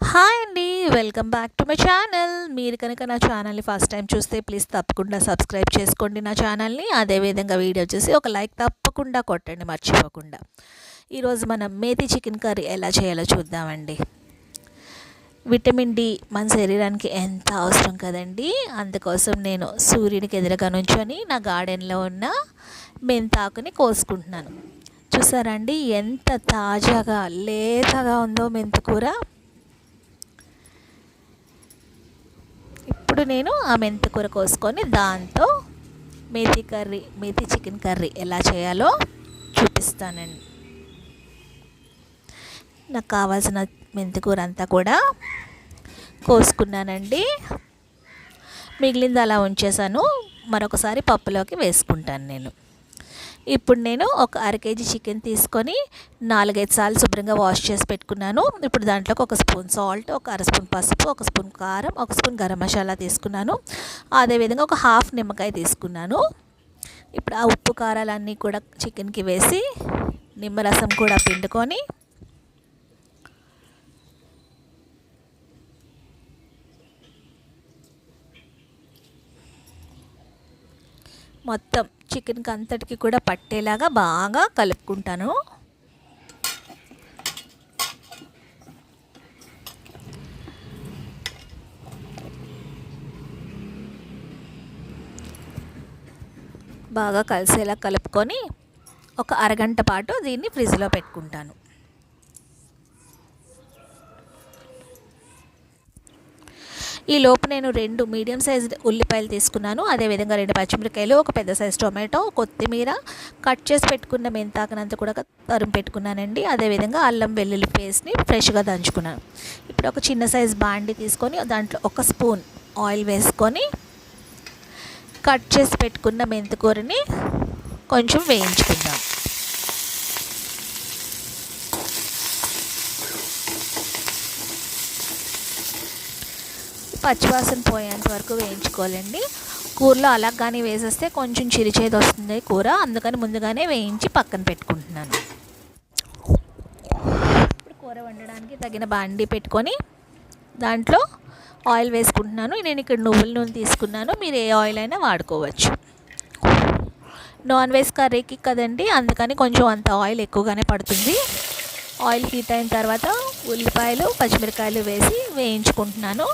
Hi అండి welcome back to my channel. మీరు కనుక నా ఛానల్ని ఫస్ట్ టైం చూస్తే ప్లీజ్ తప్పకుండా సబ్స్క్రైబ్ చేసుకోండి నా ఛానల్ని. అదేవిధంగా వీడియో చూసి ఒక లైక్ తప్పకుండా కొట్టండి మర్చిపోకుండా. ఈరోజు మనం మేతి చికెన్ కర్రీ ఎలా చేయాలో చూద్దామండి. విటమిన్ డి మన శరీరానికి ఎంత అవసరం కదండి? అందుకోసం నేను సూర్యునికి ఎదురుగా నుంచొని నా గార్డెన్లో ఉన్న మెంతాకుని కోసుకుంటున్నాను. చూసారండి ఎంత తాజాగా లేతగా ఉందో మెంతికూర. ఇప్పుడు నేను ఆ మెంతికూర కోసుకొని దాంతో methi curry methi chicken curry ఎలా చేయాలో చూపిస్తానండి. నాకు కావాల్సిన మెంతికూర అంతా కూడా కోసుకున్నానండి. మిగిలింది అలా ఉంచేసాను మరొకసారి పప్పులోకి వేసుకుంటాను నేను. ఇప్పుడు నేను ఒక అర కేజీ చికెన్ తీసుకొని నాలుగైదు సార్లు శుభ్రంగా వాష్ చేసి పెట్టుకున్నాను. ఇప్పుడు దాంట్లోకి ఒక స్పూన్ సాల్ట్ ఒక అర స్పూన్ పసుపు ఒక స్పూన్ కారం ఒక స్పూన్ గరం మసాలా తీసుకున్నాను. అదేవిధంగా ఒక హాఫ్ నిమ్మకాయ తీసుకున్నాను. ఇప్పుడు ఆ ఉప్పు కారాలన్నీ కూడా చికెన్కి వేసి నిమ్మరసం కూడా పిండుకొని మొత్తం చికెన్కి అంతటికి కూడా పట్టేలాగా బాగా కలుపుకుంటాను. బాగా కలిసేలా కలుపుకొని ఒక అరగంట పాటు దీన్ని ఫ్రిడ్జ్లో పెట్టుకుంటాను. ఈ లోపు నేను రెండు మీడియం సైజ్ ఉల్లిపాయలు తీసుకున్నాను. అదేవిధంగా రెండు పచ్చిమిరకాయలు ఒక పెద్ద సైజ్ టొమాటో కొత్తిమీర కట్ చేసి పెట్టుకున్న మెంతాకనంత కూడా తరుము పెట్టుకున్నానండి. అదేవిధంగా అల్లం వెల్లుల్లి పేస్ట్ని ఫ్రెష్గా దంచుకున్నాను. ఇప్పుడు ఒక చిన్న సైజ్ బాండి తీసుకొని దాంట్లో ఒక స్పూన్ ఆయిల్ వేసుకొని కట్ చేసి పెట్టుకున్న మెంతికూరని కొంచెం వేయించుకుందాం. పచ్చివాసన పోయేంత వరకు వేయించుకోవాలండి. కూరలో అలా కానీ వేసేస్తే కొంచెం చిరిచేది వస్తుంది కూర. అందుకని ముందుగానే వేయించి పక్కన పెట్టుకుంటున్నాను. ఇప్పుడు కూర వండడానికి తగిన బాండి పెట్టుకొని దాంట్లో ఆయిల్ వేసుకుంటున్నాను. నేను ఇక్కడ నువ్వుల నూనె తీసుకున్నాను. మీరు ఏ ఆయిల్ అయినా వాడుకోవచ్చు. నాన్ వెజ్ కర్రీకి కదండి అందుకని కొంచెం అంత ఆయిల్ ఎక్కువగానే పడుతుంది. ఆయిల్ హీట్ అయిన తర్వాత ఉల్లిపాయలు పచ్చిమిరకాయలు వేసి వేయించుకుంటున్నాను.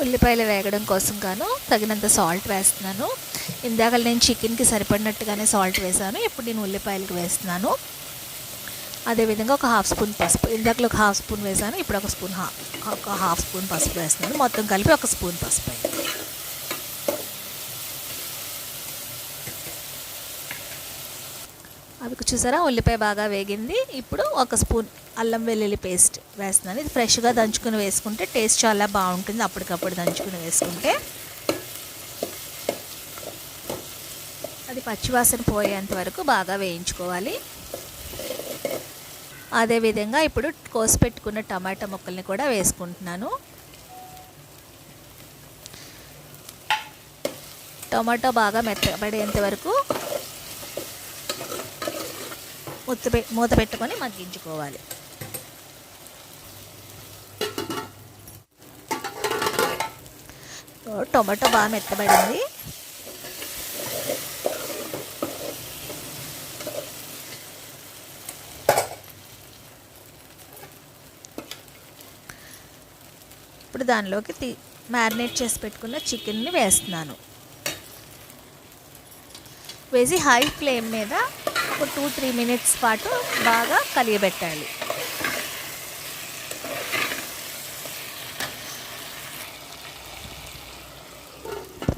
ఉల్లిపాయలు వేగడం కోసం గాను తగినంత సాల్ట్ వేస్తున్నాను. ఇందాక నేను చికెన్కి సరిపడినట్టుగానే సాల్ట్ వేసాను ఇప్పుడు నేను ఉల్లిపాయలకు వేస్తున్నాను. అదేవిధంగా ఒక హాఫ్ స్పూన్ పసుపు. ఇందాకలో ఒక హాఫ్ స్పూన్ వేసాను ఇప్పుడు ఒక స్పూన్ హాఫ్ ఒక హాఫ్ స్పూన్ పసుపు వేస్తున్నాను. మొత్తం కలిపి ఒక స్పూన్ పసుపు అయింది అవి చూసారా? ఉల్లిపాయ బాగా వేగింది. ఇప్పుడు ఒక స్పూన్ అల్లం వెల్లుల్లి పేస్ట్ వేస్తున్నాను. ఇది ఫ్రెష్గా దంచుకుని వేసుకుంటే టేస్ట్ చాలా బాగుంటుంది. అప్పటికప్పుడు దంచుకుని వేసుకుంటే. అది పచ్చివాసన పోయేంత వరకు బాగా వేయించుకోవాలి. అదేవిధంగా ఇప్పుడు కోసి పెట్టుకున్న టమాటా ముక్కల్ని కూడా వేసుకుంటున్నాను. టమాటో బాగా మెత్తబడేంత వరకు మూత మూత పెట్టుకొని మగ్గించుకోవాలి. టొమాటో బాగా మెత్తబడింది. ఇప్పుడు దానిలోకి మ్యారినేట్ చేసి పెట్టుకున్న చికెన్ని వేస్తున్నాను. వేసి హై ఫ్లేమ్ మీద ఒక టూ త్రీ మినిట్స్ పాటు బాగా కలియబెట్టాలి.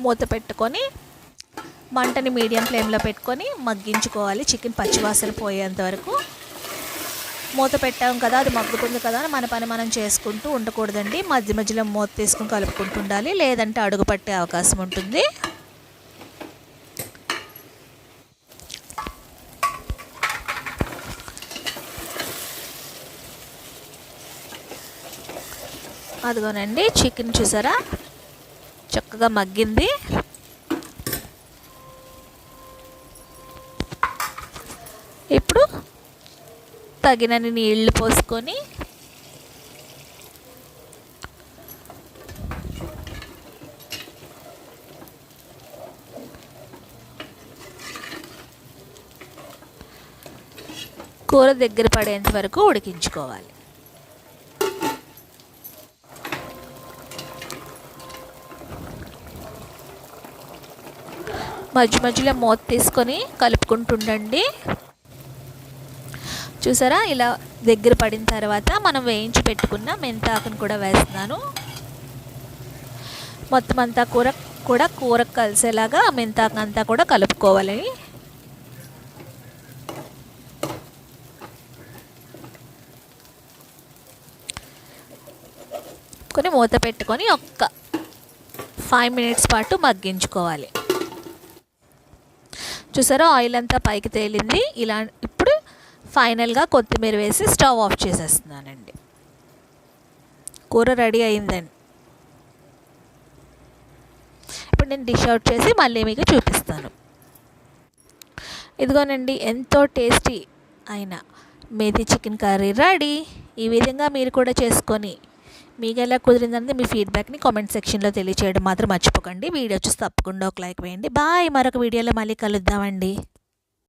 మూత పెట్టుకొని మంటని మీడియం ఫ్లేమ్లో పెట్టుకొని మగ్గించుకోవాలి. చికెన్ పచ్చివాసన పోయేంత వరకు. మూత పెట్టాం కదా అది మగ్గుతుంది కదా అని మన పని మనం చేసుకుంటూ ఉండకూడదండి. మధ్య మధ్యలో మూత తీసుకుని కలుపుకుంటూ ఉండాలి. లేదంటే అడుగు పట్టే అవకాశం ఉంటుంది. అదిగోనండి చికెన్ చూసారా? చక్కగా మగ్గింది. ఇప్పుడు తగినన్ని నీళ్ళు పోసుకొని కూర దగ్గర పడేంత వరకు ఉడికించుకోవాలి. మధ్య మధ్యలో మూత తీసుకొని కలుపుకుంటుండండి. చూసారా? ఇలా దగ్గర పడిన తర్వాత మనం వేయించి పెట్టుకున్న మెంతాకును కూడా వేస్తున్నాను. మొత్తం అంతా కూర కూడా కూరకు కలిసేలాగా మెంతాకు అంతా కూడా కలుపుకోవాలి. కొన్ని మూత పెట్టుకొని ఒక్క ఫైవ్ మినిట్స్ పాటు మగ్గించుకోవాలి. చూసారా ఆయిల్ అంతా పైకి తేలింది. ఇలా ఇప్పుడు ఫైనల్గా కొత్తిమీర వేసి స్టవ్ ఆఫ్ చేసేస్తున్నానండి. కూర రెడీ అయిందండి. ఇప్పుడు నేను డిష్ అవుట్ చేసి మళ్ళీ మీకు చూపిస్తాను. ఇదిగోనండి ఎంతో టేస్టీ అయిన మేతి చికెన్ కర్రీ రెడీ. ఈ విధంగా మీరు కూడా చేసుకొని మీకు ఎలా కుదిరిందనేది మీ ఫీడ్బ్యాక్ని కామెంట్ సెక్షన్లో తెలియచేయడం మాత్రం మర్చిపోకండి. వీడియో చూసి తప్పకుండా ఒక లైక్ వేయండి. బాయ్ మరొక వీడియోలో మళ్ళీ కలుద్దామండి.